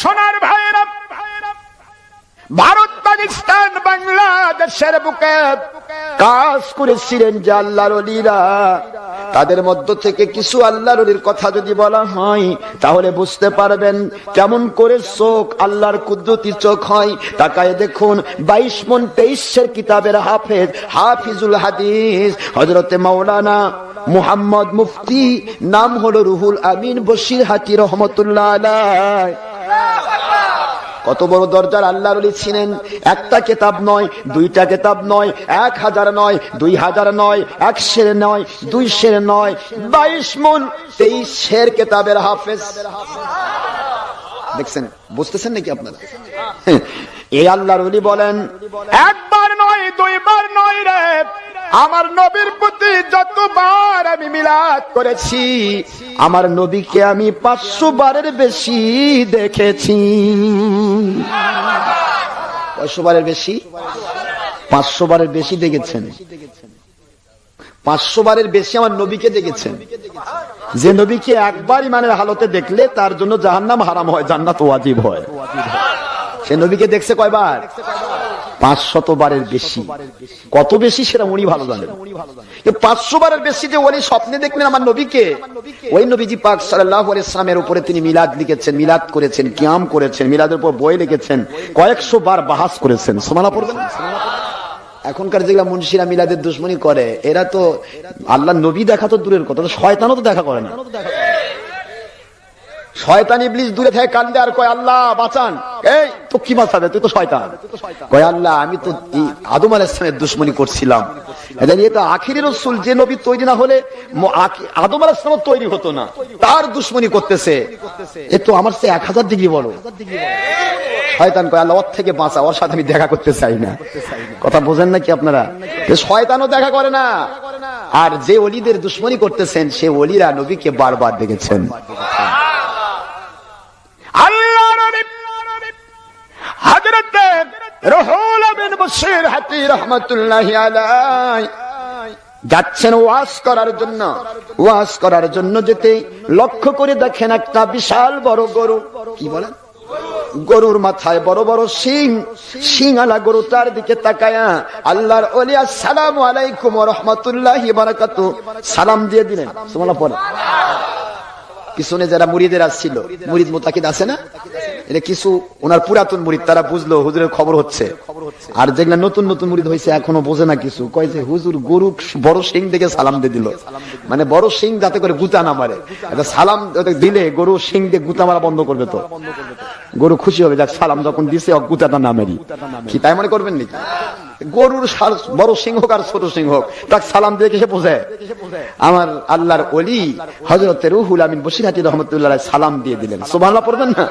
সোনার ভাইরা, ভারত, পাকিস্তান, বাংলাদেশের বুকে কাজ করেছিলেন যে আল্লাহর অলিরা। তাদের মধ্য থেকে কিছু আল্লাহর কথা যদি বলা হয়, তাহলে বুঝতে পারবেন কেমন করে চোখ আল্লাহর কুদরতি চোখ হয়। তাকায় দেখুন, বাইশ মন তেইশের কিতাবের হাফেজ, হাফিজুল হাদিস হজরতে মাওলানা মুহাম্মদ মুফতি নাম হলো রুহুল আমিন বশির হাতি রহমতুল্লাহ আলাই কত বড় দরজার আল্লাহর ছিলেন। একটা কেতাব নয়, দুইটা কেতাব নয়, এক হাজার নয়, দুই হাজার নয়, এক শের নয়, দুই শের নয়, বাইশ মন তেইশ শের কেতাবের হাফেজ। দেখছেন, বুঝতেছেন নাকি আপনারা? এই আল্লাহর বলেন, একবার নয়, দুইবার নয় রে। আমার নবীর প্রতি যতবার আমি মিলাদ করেছি, আমার নবীকে আমি পাঁচশো বারের বেশি দেখেছি। কয়শো বারের বেশি? পাঁচশো বারের বেশি দেখেছেন? পাঁচশো বারের বেশি আমার নবীকে দেখেছেন? যে নবীকে একবার ইমানের হালতে দেখলে তার জন্য জাহান্নাম হারাম হয়, জান্নাত ওয়াজিব হয়। সে নবীকে দেখছে কয়বার? পাঁচশত বারের বেশি। কত বেশি সেটা উনি ভালো জানেন। পাঁচশো বারের বেশি যে উনি স্বপ্নে দেখলেন আমার নবীকে, ওই নবীজি পাক সাল্লাহ ইসলামের উপরে তিনি মিলাদ লিখেছেন, মিলাদ করেছেন, কিয়াম করেছেন, মিলাদের উপর বই লিখেছেন কয়েকশো বার বাহাস করেছেন। সোমানা পড়বেন? এখনকার যেগুলা মুন্সিরা মিলাদের দুশ্মনী করে, এরা তো আল্লাহ নবী দেখা তো দূরের কথা শয়তানও তো দেখা করে না। শয়তান দূরে থেকে কান্দে আর কয়, আল্লাহ, বাঁচান। এই, তো কি বাঁচাবে? তুই তো শয়তান। কয়, আল্লাহ, আমি তো আদম আল ইসলামের দুশ্মনী করছিলাম। যে তৈরি না হলে তৈরি দুশ্মনী করতেছে। এ তো আমার সে এক হাজার ডিগ্রি বড়। শয়তান কয়, আল্লাহ, ওর থেকে বাঁচা, ওর সাথে আমি দেখা করতে চাই না। কথা বোঝেন নাকি আপনারা? শয়তানও দেখা করে না। আর যে অলিদের দুশ্মনী করতেছেন, সে অলিরা নবীকে বারবার দেখেছেন। আল্লাহ নবী, হযরত রুহুল বশির হাতি রাহমাতুল্লাহি যাচ্ছেন ওয়াজ করার জন্য। ওয়াজ করার জন্য যেতে লক্ষ্য করে দেখেন একটা বিশাল বড় গরু। কি বলেন? গরুর মাথায় বড় বড় শিং। শিংওয়ালা গরু তার দিকে তাকায়া আল্লাহর ওলি সালাম আলাইকুম রাহমাতুল্লাহি বারাকাতু সালাম দিয়ে দিলেন। সুবহানাল্লাহ পড়ে পিছনে যারা মুরিদের আসছিল মুরিদ মোতাকিদ আছে না? এটা কিছু ওনার পুরাতন মুরিদ তারা বুঝলো হুজুরের খবর হচ্ছে। আর যেগুলা নতুন নতুন মুরিদ হয়েছে এখনও বোঝে না কিছু। কয় যে হুজুর গরু বড় সিং দেখে সালাম দিয়ে দিল। মানে বড় সিং যাতে করে গুতা না মারে। এটা সালাম দিলে গরু সিং দিয়ে গুতা মারা বন্ধ করবে তো। গরু খুশি হবে যাক সালাম যখন দিছে গুতাটা না মারি। কি তাই মনে করবেন নাকি? গরুর বড় সিংহ হোক আর ছোট সিংহ হোক তাকে সালাম দিয়ে সে বোঝে? আমার আল্লাহর অলি হজরতের রুহুল আমিন বসিরহাটি রহমতুল্লাহ সালাম দিয়ে দিলেন। সোভাল্লা পড়বেন না?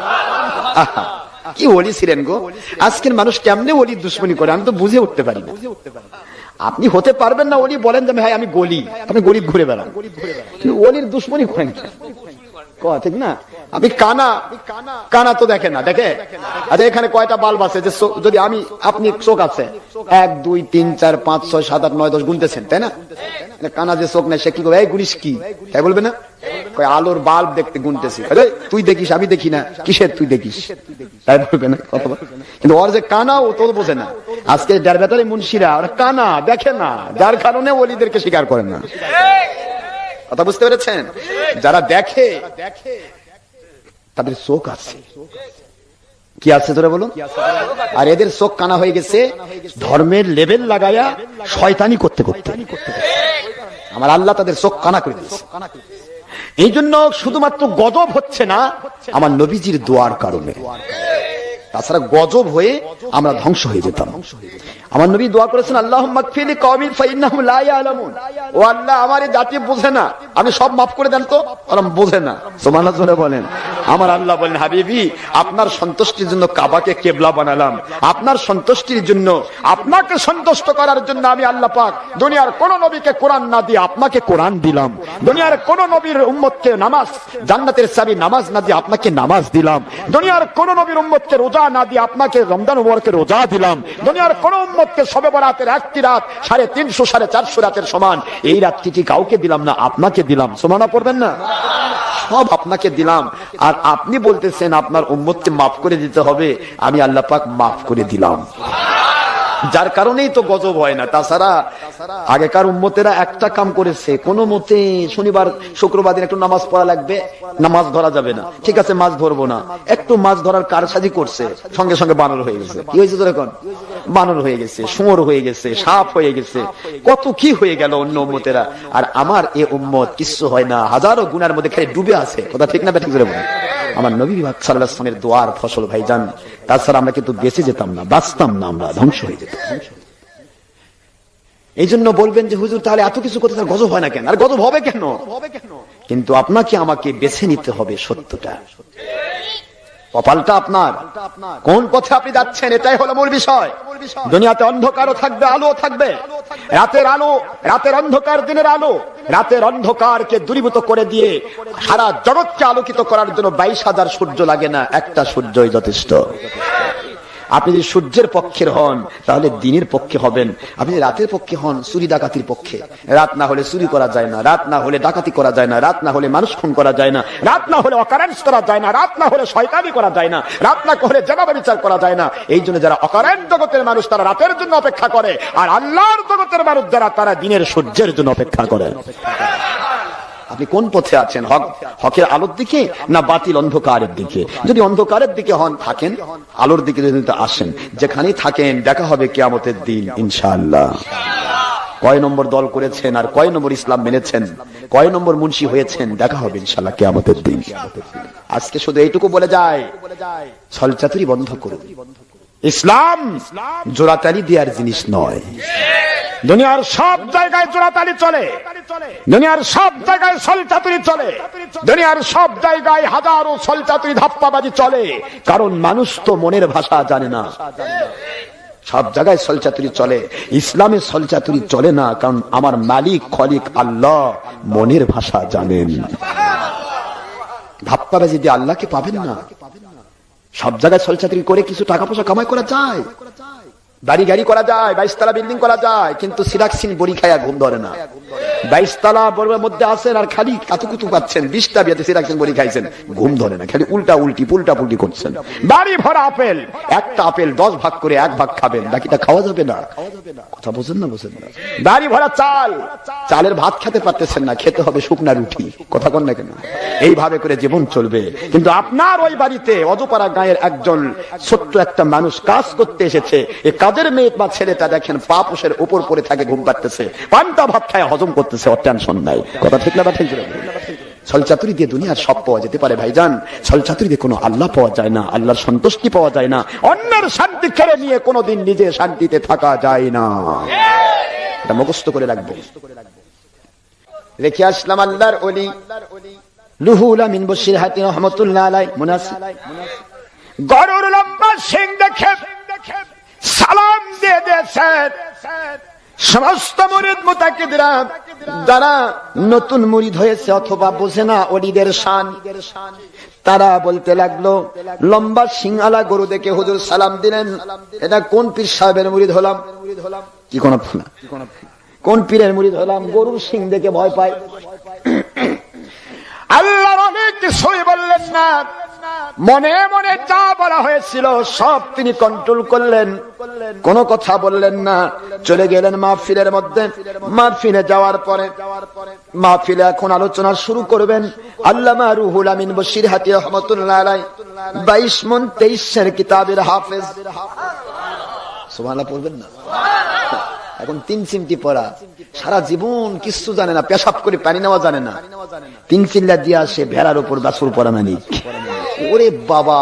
কি অলি ছিলেন গো? আজকের মানুষ কেমনে অলি দুশ্মনী করে? আমি তো বুঝে উঠতে পারি না। আপনি হতে পারবেন না অলি বলেন যে ভাই, আমি গলি। আপনি গরিব ঘুরে বেড়ান। অলির দুশ্মনী করেন ঠিক না? আপনি কানা কানা তো দেখে না, দেখে? আচ্ছা এখানে কয়টা বাল্ব আছে? যে যদি আমি, আপনি চোখ আছে, এক, দুই, তিন, চার, পাঁচ, ছয়, সাত, আট, নয়, দশ গুনতেছেন, তাই না? কানা যে চোখ নাই, সে কি করবে? এই গুনিস কি? তাই বলবে না? কয়, আলোর বাল্ব দেখতে গুনতেছি। তুই দেখিস, আমি দেখি না। কিসের তুই দেখিস? তাই বলবে না, কথা কিন্তু ওর যে কানা, ও তো বোঝে না। আজকে যার বেতারে মুন্সিরা, ওরা কানা, দেখে না। যার কারণে ওলিদেরকে স্বীকার করে না। কথা বুঝতে পেরেছেন? যারা দেখে, তাদের চোখ আছে। কি আছে তোরা বলুন? আর এদের চোখ কানা হয়ে গেছে ধর্মের লেভেল লাগায়া শয়তানি করতে করতে। আমার আল্লাহ তাদের চোখ কানা করে দিয়েছে। এই জন্য শুধুমাত্র গজব হচ্ছে না, আমার নবীজির দোয়ার কারণে। তাছাড়া গজব হয়ে আমরা ধ্বংস হয়ে যেতাম। আমার নবী দোয়া করেছেন আল্লাহ মাকফিলি ইয়ালামুন। ও আল্লাহ, আমার জাতি বোঝে না। আমি সব মাফ করে দেন তো? বোঝে না। সুবহানাল্লাহ বলেন। আমার আল্লাহ বলেন, হাবিবি, আপনার সন্তুষ্টির জন্য কাবাকে কেবলা বানালাম। আপনার সন্তুষ্টির জন্য, আপনাকে সন্তুষ্ট করার জন্য আমি আল্লাহ পাক দুনিয়ার কোন নবীকে কোরআন না দিয়ে আপনাকে কোরআন দিলাম। দুনিয়ার কোন নবীর উম্মতকে নামাজ, জান্নাতের চাবি নামাজ না দিয়ে আপনাকে নামাজ দিলাম। দুনিয়ার কোন নবীর উম্মতকে রোজা না দিয়ে আপনাকে রমজান উমরকে রোজা দিলাম। দুনিয়ার কোন উম্মত উম্মতকে সবে বরাতের একটি রাত সাড়ে তিনশো, সাড়ে চারশো রাতের সমান, এই রাতটি কি কাউকে দিলাম না আপনাকে দিলাম? সমানা পড়বেন না? সব আপনাকে দিলাম। আর আপনি বলতেছেন আপনার উম্মতকে মাফ করে দিতে হবে। আমি আল্লাহ পাক মাফ করে দিলাম। যার কারণেই তো গজব হয় না। তাছাড়া আগেকার উম্মতেরা একটা কাম করেছে, কোন মতে শনিবার, শুক্রবার দিন একটু নামাজ পড়া লাগবে, নামাজ ধরা যাবে না। ঠিক আছে, মাছ ধরবো না। একটু মাছ ধরার কারসাজি করছে, সঙ্গে সঙ্গে বানর হয়ে গেছে। কি হয়েছে তোর এখন? বানর হয়ে গেছে, শুয়োর হয়ে গেছে, সাপ হয়ে গেছে। কত কি হয়ে গেল অন্য উম্মতেরা। আর আমার এ উম্মত কিচ্ছু হয় না। হাজারো গুনার মধ্যে খালি ডুবে আছে। কথা ঠিক না ব্যাঠিক করে বলে আমার নবী সাল্লাহামের দোয়ার ফসল ভাই যান তাছাড়া আমরা কিন্তু বেঁচে যেতাম না, বাঁচতাম না আমরা, ধ্বংস হয়ে যেতাম। এই জন্য বলবেন যে, হুজুর, তাহলে এত কিছু করতে গজব হয় না কেন? আর গজব হবে কেন? কিন্তু আপনাকে আমাকে বেছে নিতে হবে সত্যটা। কপালটা আপনার। কোন পথে আপনি যাচ্ছেন, এটাই হলো মূল বিষয়। দুনিয়াতে অন্ধকারও থাকবে আলো থাকবে। রাতের আলো, রাতের অন্ধকার, দিনের আলো। রাতের অন্ধকারকে দূরীভূত করে দিয়ে সারা জগৎকে আলোকিত করার জন্য বাইশ হাজার সূর্য লাগে না, একটা সূর্যই যথেষ্ট। আপনি যদি সূর্যের পক্ষের হন, তাহলে দিনের পক্ষে হবেন। আপনি রাতের পক্ষে হন, চুরি ডাকাতির পক্ষে। রাত না হলে চুরি করা যায় না, রাত না হলে ডাকাতি করা যায় না, রাত না হলে মানুষ খুন করা যায় না, রাত না হলে অকারেন্স করা যায় না, রাত না হলে শয়তানি করা যায় না, রাত না হলে জবাব বিচার করা যায় না। এই জন্য যারা অকারেন্ট জগতের মানুষ, তারা রাতের জন্য অপেক্ষা করে, আর আল্লাহর জগতের মানুষ যারা, তারা দিনের সূর্যের জন্য অপেক্ষা করে। আপনি কোন পথে আছেন? হক, হকের আলোর দিকে না বাতিল অন্ধকারের দিকে? যদি অন্ধকারের দিকে হন, থাকেন। আলোর দিকে যদি আসেন, যেখানেই থাকেন, দেখা হবে কেয়ামতের দিন, ইনশাআল্লাহ। কয় নম্বর দল করেছেন আর কয় নম্বর ইসলাম মেনেছেন? কয় নম্বর মুন্সি হয়েছেন? দেখা হবে ইনশাল্লাহ কেয়ামতের দিন। আজকে শুধু এইটুকু বলে যায়, ছলচাতুরি বন্ধ করুন। ইসলাম জোড়াতালি দেওয়ার জিনিস নয়। দুনিয়ার সব জায়গায় জোড়াতালি চলে। দুনিয়ার সব জায়গায় সলচাতুরি চলে। দুনিয়ার সব জায়গায় হাজারো সলচাতুরি ধাপ্পাবাজি চলে। কারণ মানুষ তো মনের ভাষা জানে না। সব জায়গায় সলচাতুরি চলে। ইসলামে সলচাতুরি চলে না, কারণ আমার মালিক, খলিক আল্লাহ মনের ভাষা জানেন। ধাপ্পাবাজি দিয়ে আল্লাহকে পাবেন না। সব জায়গায় সলচাতুরি করে কিছু টাকা পয়সা কামাই করা যায়। বাড়ি গাড়ি করা যায়, বাইশতলা বিল্ডিং করা যায়, কিন্তু সিরাক্সিন বড়ি খায়া ঘুম ধরে না। দশ ভাগ করে চালের ভাত খেতে পারতেছেন না, খেতে হবে শুকনা রুটি। কথা কন না কেন? এইভাবে করে জীবন চলবে। কিন্তু আপনার ওই বাড়িতে অজপাড়া গায়ের একজন ছোট্ট একটা মানুষ কাজ করতে এসেছে। এই কাজের মেয়ে বা ছেলেটা দেখেন পা পোষের উপর পড়ে থাকে, ঘুম পাচ্ছে পান্তা ভাত খায় করতেছে, ওর টেনশন নাই। কথা ঠিক না বা ঠিক? ছলচাতুরি দিয়ে দুনিয়ার সব পাওয়া যেতে পারে ভাইজান। ছলচাতুরি দিয়ে কোনো আল্লাহ পাওয়া যায় না, আল্লাহর সন্তুষ্টি পাওয়া যায় না। অন্যের শান্তি খেলে নিয়ে কোনোদিন নিজে শান্তিতে থাকা যায় না। এটা মুখস্থ করে রাখব। রেখে আসলাম আল্লাহর অলি লুহুল আমিন বসির হাতি রহমতুল্লাহ আলাই মুনাসি গরুর লম্বা সিং দেখে সালাম দিয়ে দিয়েছেন। সমস্ত মুরিদ মুতাকিদরা যারা নতুন মুরিদ হয়েছে অথবা বোঝে না অলিদের শান, তারা বলতে লাগল, লম্বা সিংহালা গরু দেখে হুজুর সালাম দিলেন। এটা কোন পীর সাহেবের মুরিদ হলাম? কি কোন কোন পীরের মুরিদ হলাম? গরুর সিং দেখে ভয় পায়। আল্লাহর অনেক কিছুই বললেন না। মনে মনে যা বলা হয়েছিল, সব তিনি কন্ট্রোল করলেন। কোন কথা বললেন না। চলে গেলেন মাহফিলের মধ্যে। মাহফিলে যাওয়ার পরে, মাহফিলে এখন আলোচনা শুরু করবেন আল্লামা রুহুল আমিন বশির হাতি রহমতুল্লাহ বাইশ মন তেইশের কিতাবের হাফেজ। সুবহানাল্লাহ, পড়বেন না? এখন তিন চিমটি পড়া। সারা জীবন কিছু জানে না, পেশাব করে পানি নেওয়া জানে না। তিন চিল্লা দিয়ে আসে, ভেড়ার উপর বাসুর পরা মানিক ওরে বাবা,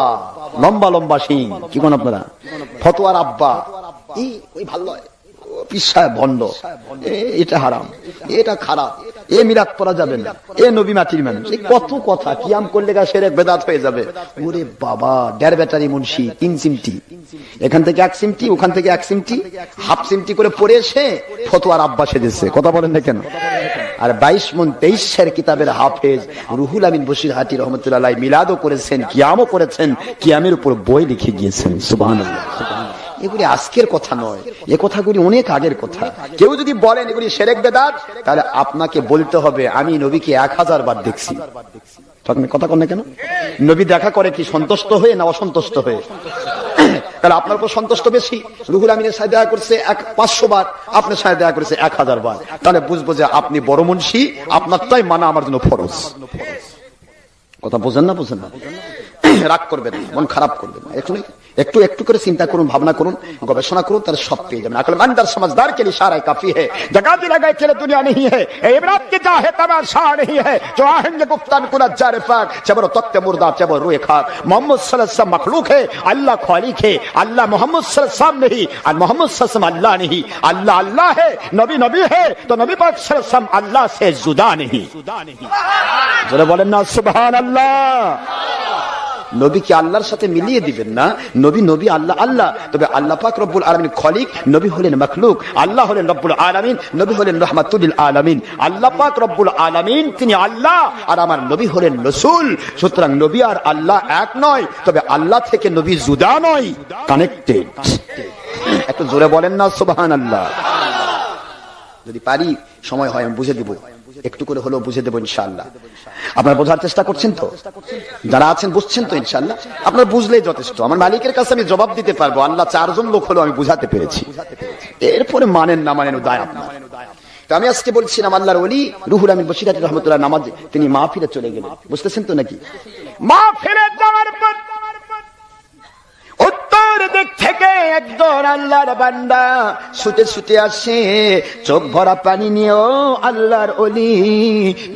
লম্বা লম্বা সিং কি কোন আপনারা? ফতোয়ার আব্বা। ওই ভালো লয় পিসায় ভণ্ড। এটা হারাম। এটা খারাপ। এ মিরাত পরা যাবে না। এ নবী মাটির মানুষ। কত কথা, কিয়াম করলে গা সেরে বেদাত হয়ে যাবে। ওরে বাবা ব্যাটারি মুন্সি, তিন এখান থেকে এক সিমটি, ওখান থেকে এক সিমটি, হাফ সিমটি করে পড়ে এসে ফতোয়ার আব্বা সেজেছে। কথা বলেন না কেন? আর বাইশ মন তেইশের কিতাবের হাফেজ রুহুল আমিন বসির হাটি রহমতুল্লাহ মিলাদও করেছেন, কিয়ামও করেছেন, কিয়ামের উপর বই লিখে গিয়েছেন। সুবাহ এগুলি আজকের কথা নয়। এ কথাগুলি অনেক আগের কথা। কেউ যদি বলেন এগুলি সেরেক বেদাত, তাহলে আপনাকে বলতে হবে, আমি নবীকে এক হাজার বার দেখছি। কথা কেন? নবী দেখা করে কি সন্তুষ্ট হয়ে না অসন্তুষ্ট হয়ে? তাহলে আপনার উপর সন্তুষ্ট বেশি? রুহুল আমিনের সাথে দেয়া করছে এক পাঁচশো বার, আপনার সাথে দেয়া করেছে এক হাজার বার। তাহলে বুঝব যে আপনি বড় মনসি আপনার তাই মানা আমার জন্য ফরজ। কথা বোঝেন না বোঝেন না? রাগ করবেন না, মন খারাপ করবেন না একটু একটু একটু করে চিন্তা করুন ভাবনা করুন গবেষণা করুন তাহলে সব পেয়ে যাবেন আকল মানদার समझदार के लिए इशारा काफी है जगह भी लगाए के लिए दुनिया नहीं है ए इबरात की चाहे तमाशा नहीं है जो आएंगे गुफ्तान कुल जार फाक चबर तख्त मुर्दा चबर रुए खाक मोहम्मद सल्लल्लाहु अलैहि वसल्लम मखलूक है अल्लाह खालिक है अल्लाह मोहम्मद सल्लल्लाहु अलैहि वसल्लम नहीं और मोहम्मद सल्लल्लाहु अलैहि वसल्लम अल्लाह नहीं अल्लाह अल्लाह है नबी नबी है तो नबी पाक सल्लल्लाहु अलैहि वसल्लम अल्लाह से जुदा नहीं জোরে বলেন না সুবহান আল্লাহ নবীকে আল্লাহর সাথে মিলিয়ে দিবেন না। নবী নবী, আল্লাহ আল্লাহ। তবে আল্লাহ পাক রব্বুল আলমিন খলিক, নবী হলেন মখলুক, আল্লাহ হলেন রব্বুল আলমিন, নবী হলেন রহমাতুল আলমিন। আল্লাহ পাক রব্বুল আলমিন, তিনি আল্লাহ, আর আমার নবী হলেন রসুল। সুতরাং নবী আর আল্লাহ এক নয়, তবে আল্লাহ থেকে নবী জুদা নয় কানেক্টেড একটু জোরে বলেন না সুবহান আল্লাহ যদি পারি, সময় হয়, আমি বুঝে দিব। একটু করে হলেও বুঝে দেবো ইনশাআল্লাহ। আপনারা বোঝার চেষ্টা করছেন তো? যারা আছেন, বুঝছেন তো ইনশাআল্লাহ? আপনারা বুঝলেই যথেষ্ট। আমার মালিকের কাছে আমি জবাব দিতে পারব। আল্লাহ চারজন লোক হলো আমি বুঝাতে পেরেছি। এরপরে মানেন না মানেন দায় আপনার। আমি আজকে বলছিলাম, আল্লাহর ওলি রুহুল আমিন বসিরাত রহমতুল্লাহ নামাজ তিনি মা ফিরে চলে গেলেন। বুঝতেছেন তো নাকি? মা ফিরে যাওয়ার পর উত্তর দিক থেকে একজন আল্লাহর বান্দা। ছুটে ছুটে আসে, চোখ ভরা পানি নিয়েও আল্লাহর অলি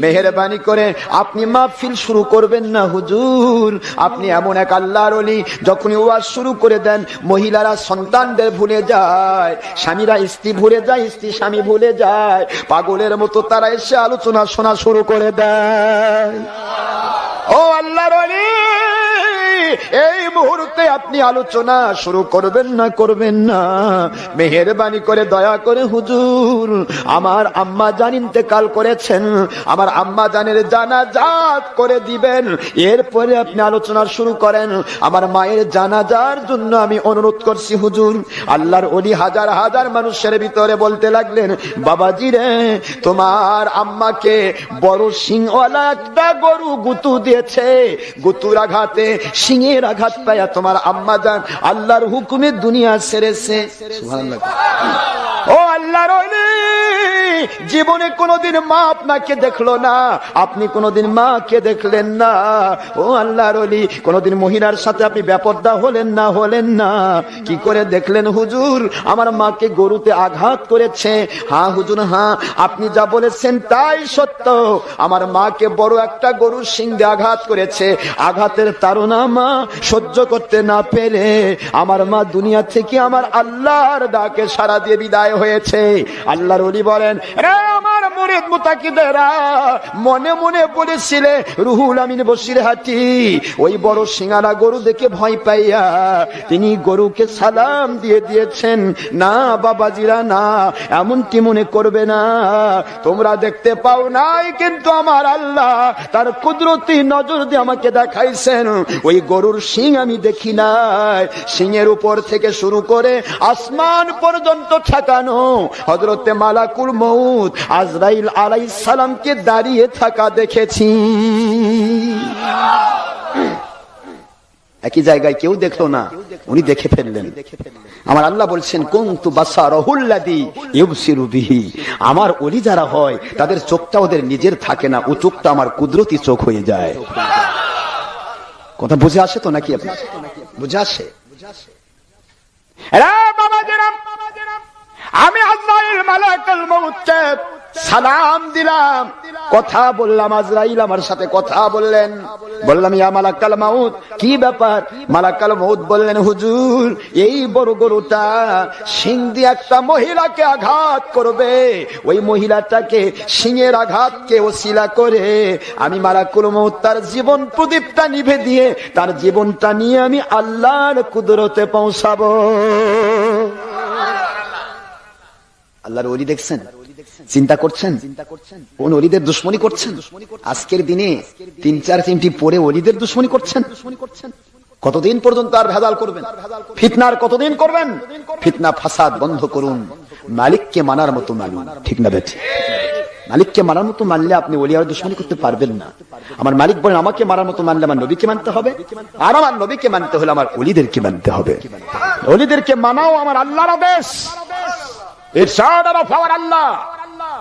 মেহরবানি করে, আপনি মাহফিল শুরু করবেন না হুজুর? আপনি এমন এক আল্লাহর অলি যখনই ওয়াজ শুরু করে দেন, মহিলারা সন্তানদের ভুলে যায়, স্বামীরা স্ত্রী ভুলে যায়, স্ত্রী স্বামী ভুলে যায়। পাগলের মতো তারা এসে আলোচনা শোনা শুরু করে দেয়। ও আল্লাহর অলি এই মুহূর্তে আপনি আলোচনা শুরু করবেন না করবেন না? মেহরবানি করে দয়া করে হুজুর, আমার আম্মা জান ইন্তেকাল করেছেন, আমার আম্মা জানের জানাজাত করে দিবেন। এরপরে আপনি আলোচনা শুরু করেন। আমার মায়ের জানাজার জন্য আমি অনুরোধ করছি হুজুর, আল্লাহর অলি হাজার হাজার মানুষের ভিতরে বলতে লাগলেন, বাবাজি রে, তোমার আম্মাকে বড় সিংওয়ালা একটা গরু গুতু দিয়েছে। গুতুর আঘাতে সিংহের আঘাত পায়া তোমার আম্মা যান আল্লাহর হুকুমে দুনিয়া সেরেছে। ও আল্লাহর জীবনে কোনোদিন মা আপনাকে দেখল না। আপনি কোনোদিন মাকে দেখলেন না। ও আল্লাহর অলি কোনোদিন মহিলার সাথে আপনি ব্যাপরদা হলেন না হলেন না। কি করে দেখলেন হুজুর? আমার মাকে গরুতে আঘাত করেছে। হ্যাঁ হুজুর হ্যাঁ আপনি যা বলেছেন তাই সত্য। আমার মাকে বড় একটা গরুর সিং দিয়ে আঘাত করেছে। আঘাতের তারা মা সহ্য করতে না পেরে আমার মা দুনিয়া থেকে আমার আল্লাহর ডাকে সারা দিয়ে বিদায় হয়েছে। আল্লাহর অলি বলেন রে আমার মনে মনে বলেছিলে, রুহুল আমিন বসির হাতি, ওই বড় সিঙ্গারা গরু দেখে ভয় পাইয়া তিনি গরুকে সালাম দিয়ে দিয়েছেন, না বাবাজিরা, না মনে করবে না। তোমরা দেখতে পাও নাই কিন্তু আমার আল্লাহ, তার কুদরতি নজর দিয়ে আমাকে দেখাইছেন। ওই গরুর শিং আমি দেখি নাই। সিংয়ের উপর থেকে শুরু করে আসমান পর্যন্ত ঠেকানো। হজরতে মালাকুল মৌত আজরাইল আলাই সালামকে দাঁড়িয়ে থাকা দেখেছি। একই জায়গায় কেউ দেখল না, উনি দেখে ফেললেন। আমার আল্লাহ বলছেন, কুন্তু বাসা রহুল্লাদি ইউবসিরু বিহি। আমার অলি যারা হয়, তাদের চোখটা ওদের নিজের থাকে না, ও চোখটা আমার কুদরতি চোখ হয়ে যায়। কথা বুঝে আসে তো নাকি আপনার বুঝে আসে। আমি আজরাইল মালাকুল মউতকে সালাম দিলাম। কথা বললাম, আজরাইল আমার সাথে কথা বললেন। বললাম, ইয়া মালাকাল মাউত, কি ব্যাপার? মালাকাল মাউত বললেন, হুজুর, এই বড় গরুটা সিং দিয়ে একটা মহিলাকে আঘাত করবে। ওই মহিলাটাকে সিংয়ের আঘাতকে ওসিলা করে আমি মালাকুল মাউত তার জীবন প্রদীপটা নিভে দিয়ে, তার জীবনটা নিয়ে আমি আল্লাহর কুদরতে পৌঁছাবো। আল্লাহর ওলি দেখছেন? চিন্তা করছেন? কোন অলিদের দুশ্মনী করছেন? আজকের দিনে তিন চার তিনটি পরে অলিদের দুশ্মনী করছেন? কতদিন পর্যন্ত আর ভেজাল করবেন? ফিতনার কতদিন করবেন? ফিতনা, ফাসাদ বন্ধ করুন। মালিককে মানার মতো মানুন ঠিক না বেঠি? মালিককে মারার মতো মানলে আপনি ওলিয়ার দুশ্মনী করতে পারবেন না। আমার মালিক বলেন, আমাকে মারার মতো মানলে আমার নবীকে মানতে হবে। আর আমার নবীকে মানতে হলে আমার অলিদেরকে মানতে হবে। অলিদেরকে মানাও আমার আল্লাহর আদেশ। It's order of our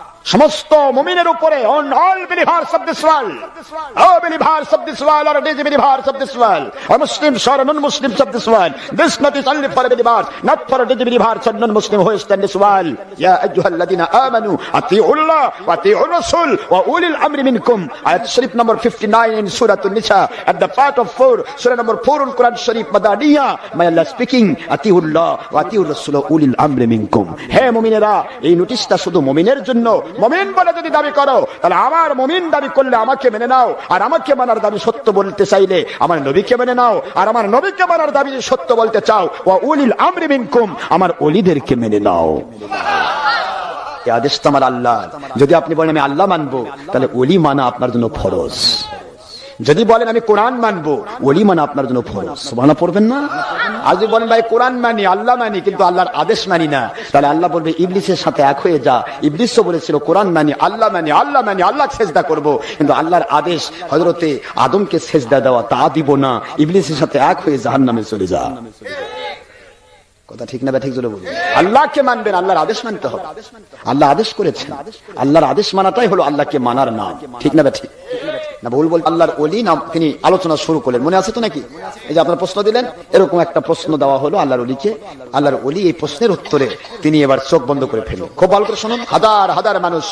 God সমস্ত মুমিনের উপরে অন অল বিলিভার শব্দ সওয়াল ও বিলিভার আর ডিজ মুসলিম সর নন মুসলিম শব্দ সওয়াল this not is only for believer not for disbeliever non Muslim who ইয়া আইয়ুহাল্লাযিনা আমানু, আতিউল্লাহ ওয়া আতিউর রাসূল ওয়া উলিল আমরি মিনকুম। আয়াত শরীফ নম্বর 59 ইন সূরাতুন নিসা। এট দ্য পার্ট অফ 4 সূরা নম্বর 4 উল কোরআন শরীফ মাদানিয়া। মাই আল্লাহ স্পিকিং আতিউল্লাহ, ওয়া আতিউর রাসূল ওয়া উলিল আমরি মিনকুম। হে মুমিনেরা, এই নোটিশটা শুধু মুমিনের জন্য মমিন বলে যদি দাবি করো, তাহলে আমার মমিন দাবি করলে আমাকে মেনে নাও, আর আমাকে মানার দাবি সত্য বলতে চাইলে আমার নবীকে মেনে নাও, আর আমার নবীকে মানার দাবি সত্য বলতে চাও ও উলিল আমরি মিনকুম, আমার অলিদেরকে মেনে নাও। আদেশ তো আমার আল্লাহ যদি আপনি বলেন আমি আল্লাহ মানবো, তাহলে অলি মানা আপনার জন্য ফরজ। যদি বলেন, আমি কোরআন মানবো, ওলি মানা আপনার জন্য ফরজ। সুবহানাল্লাহ, পড়বেন না? আর যদি বলেন, ভাই, কোরআন মানি, আল্লাহ মানি, কিন্তু আল্লাহর আদেশ মানি না, তাহলে আল্লাহ বলবে, ইবলিসের সাথে এক হয়ে যা। ইবলিসও বলেছিল, কোরআন মানি, আল্লাহ মানি আল্লাহ মানি আল্লাহ সেজদা করব। কিন্তু আল্লাহর আদেশ হজরতে আদমকে সেজদা দেওয়া তা দিব না। ইবলিসের সাথে এক হয়ে জাহান্নামে চলে যা। কথা ঠিক না বা ঠিক জোরে বলুন। আল্লাহকে মানবেন, আল্লাহর আদেশ মানতে হবে। আল্লাহ আদেশ করেছেন। আল্লাহর আদেশ মানাটাই হলো আল্লাহকে মানার নাম। ঠিক না বা ঠিক না, ভুল বল আল্লাহর অলি নাম তিনি আলোচনা শুরু করলেন। মনে আছে তো নাকি? এই যে আপনার প্রশ্ন দিলেন, এরকম একটা প্রশ্ন দেওয়া হলো আল্লাহর অলিকে আল্লাহর অলি এই প্রশ্নের উত্তরে তিনি এবার চোখ বন্ধ করে ফেললেন। খুব ভালো করে শুনুন। হাজার হাজার মানুষ,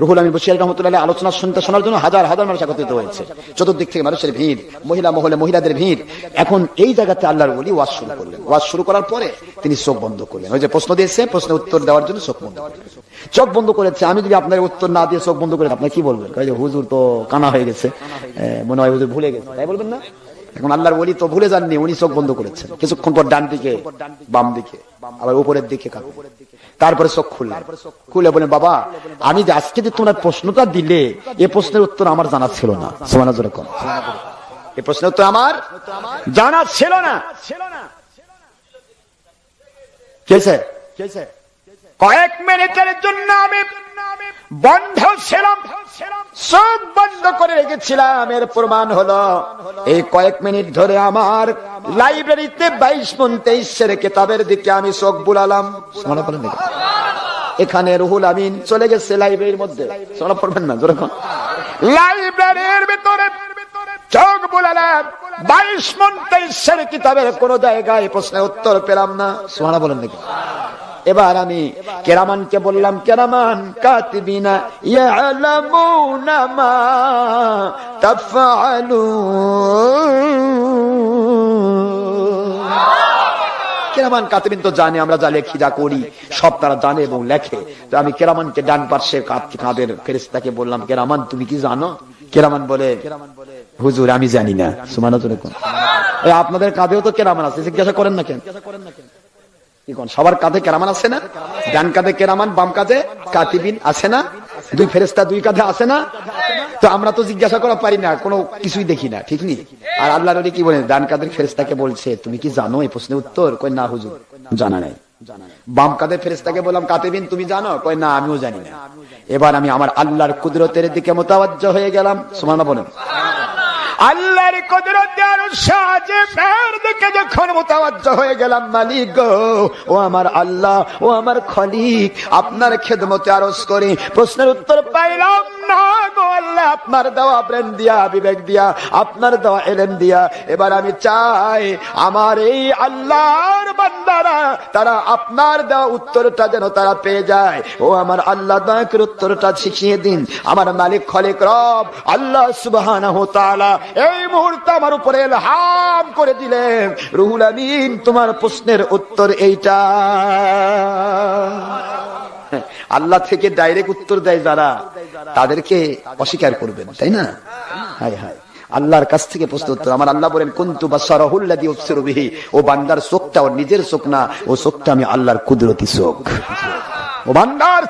রুহুল আমিন বসির রহমতুল্লাহ আলোচনা শুনতে শোনার জন্য হাজার হাজার মানুষ একত্রিত হয়েছে। চতুর্দিক থেকে মানুষের ভিড়, মহিলা মহলে মহিলাদের ভিড়। এখন এই জায়গাতে আল্লাহর অলি ওয়াজ শুরু করলেন। ওয়াজ শুরু করার পরে তিনি চোখ বন্ধ করলেন। ওই যে প্রশ্ন দিয়েছে, প্রশ্নের উত্তর দেওয়ার জন্য চোখ বন্ধ চোখ বন্ধ করেছে, আমি যদি আপনার উত্তর না দিয়ে চোখ বন্ধ করে, আপনি কি বলবেন? যে, হুজুর তো কানা হয়ে গেছে। মনে হয় হুজুর ভুলে গেছে। তাই বলবেন না? এখন আল্লাহর ওলি তো ভুলে যাননি, উনি চোখ বন্ধ করেছেন। কিছুক্ষণ পর ডান দিকে, বাম দিকে, আবার উপরের দিকে তারপরে চোখ খুললেন। খুলে বলেন বাবা, আমি যে আজকে যে তোমার প্রশ্নটা দিলে, এ প্রশ্নের উত্তর আমার জানা ছিল না। সমানা জোরে কম এই প্রশ্নের উত্তর আমার জানা ছিল না। কেছে কয়েক মিনিটের জন্য আমি বন্ধ ছিলাম। চোখ বন্ধ করে রেখেছিলাম। এর প্রমাণ হলো, এই কয়েক মিনিট ধরে আমার লাইব্রেরিতে বাইশ মন তেইশের কেতাবের দিকে আমি চোখ বুলালাম? এখানে রুহুল আমিন চলে গেছে লাইব্রেরির মধ্যে। না লাইব্রেরির ভিতরে চোখ বুলালাম। বাইশ মন তেইশের কিতাবের কোন জায়গায় প্রশ্নের উত্তর পেলাম না। সোহানা বলেন নাকি? এবার আমি কেরামানকে বললাম, কেরামান, কাতিবিনা কেরামান, কাতিবিন তো জানে, আমরা যা লেখি যা করি, সব তারা জানে এবং লেখে। তো আমি কেরামানকে ডান পার্শ্বে কাঁধের ফেরেস্তাকে বললাম, কেরামান, তুমি কি জানো? কেরামান বলে হুজুর, আমি জানি না। সুমানো আপনাদের কাঁধেও তো কেরামান আছে, জিজ্ঞাসা করেন না কেন? সবার কাঁধে কেরামান আছে না? ডান কাঁধে কেরামান, বাম কাঁধে কাতিবিন আছে না? দুই ফেরেস্তা দুই কাঁধে আছে না? তো আমরা তো জিজ্ঞাসা করা পারি না, কোনো কিছুই দেখি না, ঠিক নি? আর আল্লাহ কি ডান ফেরেস্তাকে বলছে, তুমি কি জানো? এই প্রশ্নের উত্তর কই না, হুজুর, জানা নাই। বাম কাঁধের ফেরেস্তাকে বললাম, কাতিবিন, তুমি জানো? কই না, আমিও জানি না। এবার আমি আমার আল্লাহর কুদরতের দিকে মোতাবাজ্জ হয়ে গেলাম সুমানা বলেন। আল্লাহর কুদরত সাহায্যে সাজে ফের দিকে যখন মোতাবাজ্জ হয়ে গেলাম, মালিক গো, ও আমার আল্লাহ, ও আমার খলিক, আপনার খেদমতে আরজ করি প্রশ্নের উত্তর পাইলাম। আপনার দেওয়া ব্রেন দিয়া, বিবেক দিয়া, আপনার দেওয়া দিয়া। এবার আমি চাই, আমার এই আল্লাহর বান্দারা, তারা আপনার দেওয়া উত্তরটা যেন তারা পেয়ে যায়। ও আমার আল্লাহ দয়াকের উত্তরটা শিখিয়ে দিন। আমার মালিক খলিক রব, আল্লাহ সুবহানাহু তাআলা এই মুহূর্তে আমার উপরে এলহাম করে দিলেন। রুহুল আমিন, তোমার প্রশ্নের উত্তর এইটা। আল্লাহ থেকে ডাইরেক্ট উত্তর দেয় যারা, তাদেরকে অস্বীকার করবেন, তাই না? হায় হায়। আল্লাহর কাছ থেকে প্রশ্ন উত্তর আমার আল্লাহ বলেন, কুন্তু বা সরহুল্লাদি বিহি। ও বান্দার চোখটা ওর নিজের চোখ না, ও চোখটা আমি আল্লাহর কুদরতি চোখ ও বান্দার